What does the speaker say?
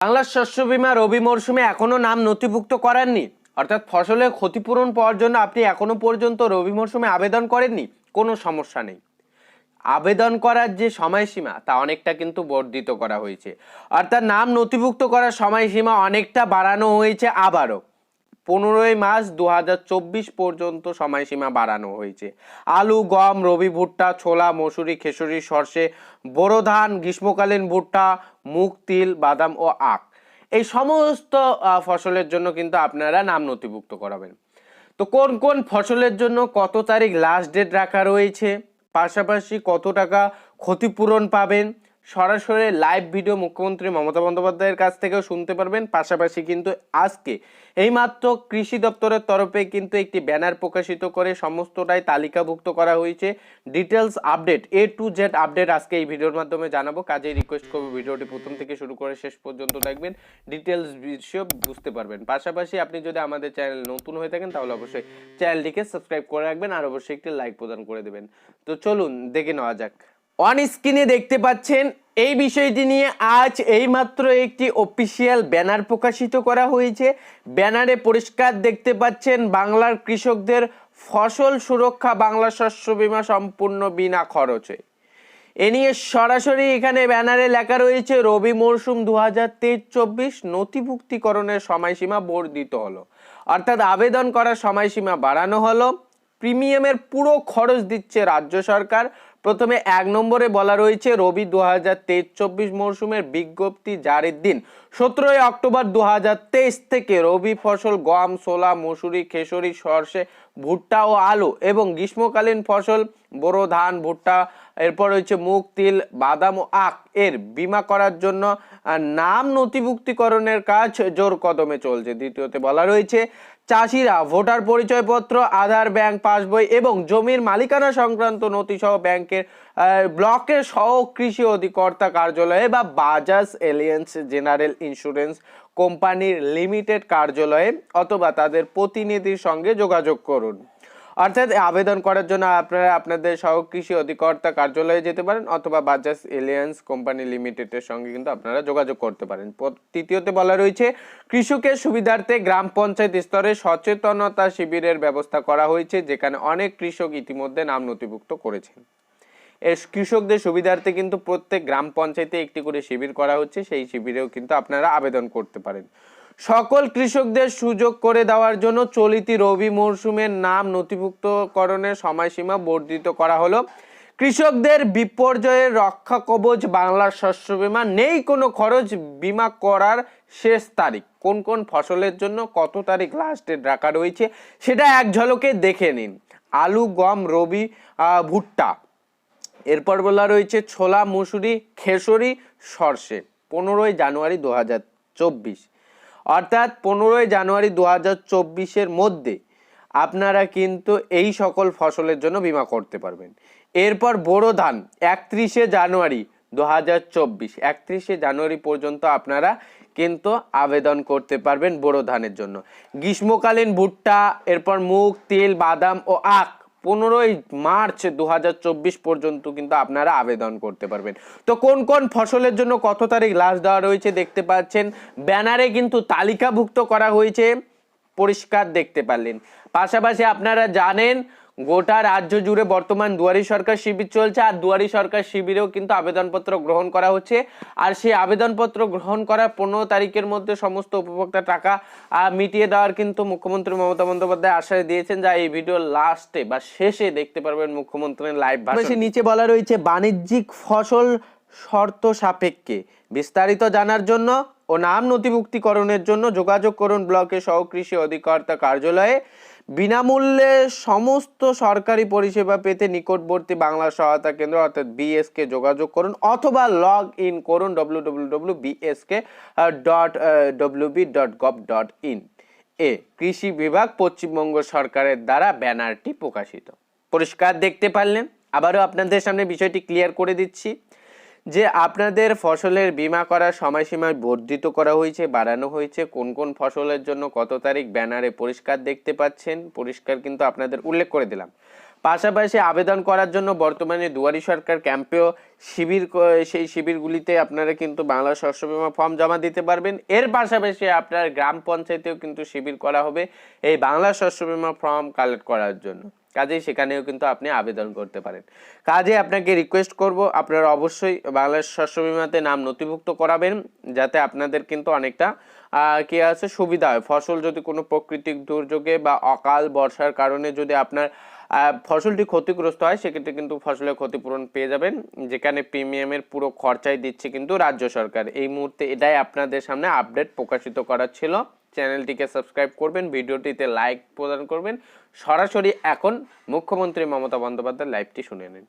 বাংলার শস্য বিমা রবি মরশুমে এখনও নাম নথিভুক্ত করাননি। অর্থাৎ ফসলের ক্ষতিপূরণ পাওয়ার জন্য আপনি এখনও পর্যন্ত রবি মরশুমে আবেদন করেননি, কোনো সমস্যা নেই। আবেদন করার যে সময়সীমা, তা অনেকটা কিন্তু বর্ধিত করা হয়েছে। অর্থাৎ নাম নথিভুক্ত করার সময়সীমা অনেকটা বাড়ানো হয়েছে আবারও। পনেরোই মার্চ দু হাজার চব্বিশ পর্যন্ত সময়সীমা বাড়ানো হয়েছে। আলু, গম, রবি ভুট্টা, ছোলা, মসুরি, খেসুরি, সর্ষে বোরো ধান গ্রীষ্মকালীন ভুট্টা, মুগ, তিল, বাদাম ও আখ। এই সমস্ত ফসলের জন্য কিন্তু আপনারা নাম নথিভুক্ত করাবেন। তো কোন কোন ফসলের জন্য কত তারিখ লাস্ট ডেট রাখা রয়েছে? পাশাপাশি কত টাকা ক্ষতিপূরণ পাবেন? সরাসরি লাইভ ভিডিও মুখ্যমন্ত্রী মমতা বন্দ্যোপাধ্যায়ের কাছ থেকেও শুনতে পারবেন। পাশাপাশি কিন্তু আজকে এইমাত্র কৃষি দপ্তরের তরফে কিন্তু একটি ব্যানার প্রকাশিত করে সমস্তটাই তালিকাভুক্ত করা হয়েছে। Details update A to Z update আজকে এই ভিডিওর মাধ্যমে জানাব। কাজেই রিকোয়েস্ট করব ভিডিওটি প্রথম থেকে শুরু করে শেষ পর্যন্ত দেখবেন। ডিটেলস বিষয় বুঝতে পারবেন। পাশাপাশি আপনি যদি আমাদের চ্যানেল নতুন হয়ে থাকেন, তাহলে অবশ্যই চ্যানেলটিকে সাবস্ক্রাইব করে রাখবেন আর অবশ্যই একটি লাইক প্রদান করে দেবেন। তো চলুন, দেখে নেওয়া যাক। অন স্ক্রিনে দেখতে পাচ্ছেন, এই বিষয়টি নিয়ে আজ এইমাত্র একটি অফিসিয়াল ব্যানার প্রকাশিত করা হয়েছে। ব্যানারে পরিষ্কার দেখতে পাচ্ছেন, বাংলার কৃষকদের ফসল সুরক্ষা, বাংলা শস্য বীমা সম্পূর্ণ বিনা খরচে। এ নিয়ে সরাসরি এখানে ব্যানারে লেখা রয়েছে, রবি মরশুম দু হাজার তেইশ চব্বিশ নথিভুক্তিকরণের সময়সীমা বর্ধিত হলো। অর্থাৎ আবেদন করার সময়সীমা বাড়ানো হলো। প্রিমিয়ামের পুরো খরচ দিচ্ছে রাজ্য সরকার। প্রথমে এক নম্বরে বলা রয়েছে, রবি দু হাজার তেইশ চব্বিশ মরশুমের বিজ্ঞপ্তি জারির দিন। সতেরোই অক্টোবর দু হাজার তেইশ থেকে রবি ফসল গম, ছোলা, মসুরি, খেসরি, সর্ষে, ভুট্টা ও আলু এবং গ্রীষ্মকালীন ফসল, বোরো, ধান, ভুট্টা, এরপর রয়েছে মুগ, তিল, বাদাম ও আখ। এর বীমা করার জন্য নাম নথিভুক্তিকরণের কাজ জোর কদমে চলছে। দ্বিতীয়তে বলা রয়েছে চাষিরা ভোটার পরিচয়পত্র, আধার, ব্যাংক পাসবই এবং জমির মালিকানা সংক্রান্ত নথিসহ ব্যাংকের ব্লকের সহ কৃষি অধিকর্তা কার্যালয়ে বা বাজাজ এলিয়েন্স জেনারেল ইন্স্যুরেন্স কোম্পানির লিমিটেড কার্যালয়ে অথবা তাদের প্রতিনিধির সঙ্গে যোগাযোগ করুন। অর্থাৎ আবেদন করার জন্য আপনারা আপনাদের সহ কৃষি অধিকর্তা কার্যালয়ে যেতে পারেন অথবা বাজাজ এলিয়েন্স কোম্পানি লিমিটেডের সঙ্গে কিন্তু আপনারা যোগাযোগ করতে পারেন। তৃতীয়তে বলা রয়েছে, কৃষকের সুবিধার্থে গ্রাম পঞ্চায়েত স্তরে সচেতনতা শিবিরের ব্যবস্থা করা হয়েছে, যেখানে অনেক কৃষক ইতিমধ্যে নাম নথিভুক্ত করেছেন। কৃষকদের সুবিধার্থে কিন্তু প্রত্যেক গ্রাম পঞ্চায়েতে একটি করে শিবির করা হচ্ছে, সেই শিবিরেও কিন্তু আপনারা আবেদন করতে পারেন। সকল কৃষকদের সুযোগ করে দেওয়ার জন্য চলিতি রবি মরশুমের নাম নথিভুক্তকরণের সময়সীমা বর্ধিত করা হলো। কৃষকদের বিপর্যয়ের রক্ষা কবচ বাংলার শস্য বীমা নেই, কোনো খরচ বিমা করার শেষ তারিখ। কোন কোন ফসলের জন্য কত তারিখ লাস্ট ডেট রাখা রয়েছে, সেটা এক ঝলকে দেখে নিন। আলু, গম, রবি ভুট্টা। এরপর বলা রয়েছে ছোলা, মুসুরি, খেসরি, সর্ষে, পনেরোই জানুয়ারি দু হাজার চব্বিশ। অর্থাৎ পনেরোই জানুয়ারি দু হাজার চব্বিশের মধ্যে আপনারা কিন্তু এই সকল ফসলের জন্য বীমা করতে পারবেন। এরপর বোরো ধান, একত্রিশে জানুয়ারি দু হাজার চব্বিশ। একত্রিশে জানুয়ারি পর্যন্ত আপনারা কিন্তু আবেদন করতে পারবেন বোরো ধানের জন্য। গ্রীষ্মকালীন ভুট্টা, এরপর মুগ, তেল, বাদাম ও আখ পনেরোই মার্চ দু হাজার চব্বিশ পর্যন্ত কিন্তু আপনারা আবেদন করতে পারবেন। তো কোন কোন ফসলের জন্য কত তারিখ লাশ দেওয়া রয়েছে দেখতে পাচ্ছেন। ব্যানারে কিন্তু তালিকাভুক্ত করা হয়েছে, পরিষ্কার দেখতে পারলেন। পাশাপাশি আপনারা জানেন গোটা রাজ্য জুড়ে বর্তমান দুয়ারি সরকার শিবির চলছে, আর দুয়ারি সরকার শিবিরেও কিন্তু আবেদনপত্র গ্রহণ করা হচ্ছে। আর সেই আবেদনপত্র গ্রহণ করার পনেরো তারিখের মধ্যে সমস্ত উপভোক্তা টাকা মিটিয়ে দেওয়ার কিন্তু মুখ্যমন্ত্রী মমতা বন্দ্যোপাধ্যায় আশ্বাস দিয়েছেন যা এই ভিডিও লাস্টে বা শেষে দেখতে পারবেন মুখ্যমন্ত্রীর লাইভ ভাষণ। নিচে বলা রয়েছে, বাণিজ্যিক ফসল শর্ত সাপেক্ষে। বিস্তারিত জানার জন্য ও নাম নথিভুক্তিকরণের জন্য যোগাযোগ করুন ব্লকের সহকৃষি অধিকর্তা কার্যালয়ে। বিনামূল্যে সমস্ত সরকারি পরিষেবা পেতে নিকটবর্তী বাংলা সহায়তা কেন্দ্র, অর্থাৎ বিএসকে যোগাযোগ করুন অথবা লগ ইন করুন W BSK dot dot gov dot in এ, কৃষি বিভাগ পশ্চিমবঙ্গ সরকারের দ্বারা ব্যানারটি প্রকাশিত। পরিষ্কার দেখতে পারলেন? আবারও আপনাদের সামনে বিষয়টি ক্লিয়ার করে দিচ্ছি। যে আপনাদের ফসলের বীমা করার সময়সীমা বর্ধিত করা হয়েছে, বাড়ানো হয়েছে, কোন কোন ফসলের জন্য কত তারিখ ব্যানারে পরিষ্কার দেখতে পাচ্ছেন, পরিষ্কার কিন্তু আপনাদের উল্লেখ করে দিলাম। পাশাপাশি আবেদন করার জন্য বর্তমানে দুয়ারি সরকার ক্যাম্পেও শিবির সেই শিবিরগুলিতে আপনারা কিন্তু বাংলা শস্য বীমা ফর্ম জমা দিতে পারবেন। এর পাশাপাশি আপনার গ্রাম পঞ্চায়েতেও কিন্তু শিবির করা হবে এই বাংলা শস্য বীমা ফর্ম কালেক্ট করার জন্য। কাজেই সেখানেও কিন্তু আপনি আবেদন করতে পারেন। কাজে আপনাকে রিকোয়েস্ট করব, আপনারা অবশ্যই বাংলাদেশ শস্য বীমাতে নাম নথিভুক্ত করাবেন, যাতে আপনাদের কিন্তু অনেকটা কি আছে, সুবিধা হয়। ফসল যদি কোনো প্রাকৃতিক দুর্যোগে বা অকাল বর্ষার কারণে যদি আপনার ফসলটি ক্ষতিগ্রস্ত হয়, সেক্ষেত্রে কিন্তু ফসলের ক্ষতিপূরণ পেয়ে যাবেন, যেখানে প্রিমিয়ামের পুরো খরচাই দিচ্ছে কিন্তু রাজ্য সরকার। এই মুহূর্তে এটাই আপনাদের সামনে আপডেট প্রকাশিত করার ছিল। চ্যানেলটিকে সাবস্ক্রাইব করবেন, ভিডিওটিতে লাইক প্রদান করবেন। সরাসরি এখন মুখ্যমন্ত্রী মমতা বন্দ্যোপাধ্যায়ের লাইভটি শুনে নিন।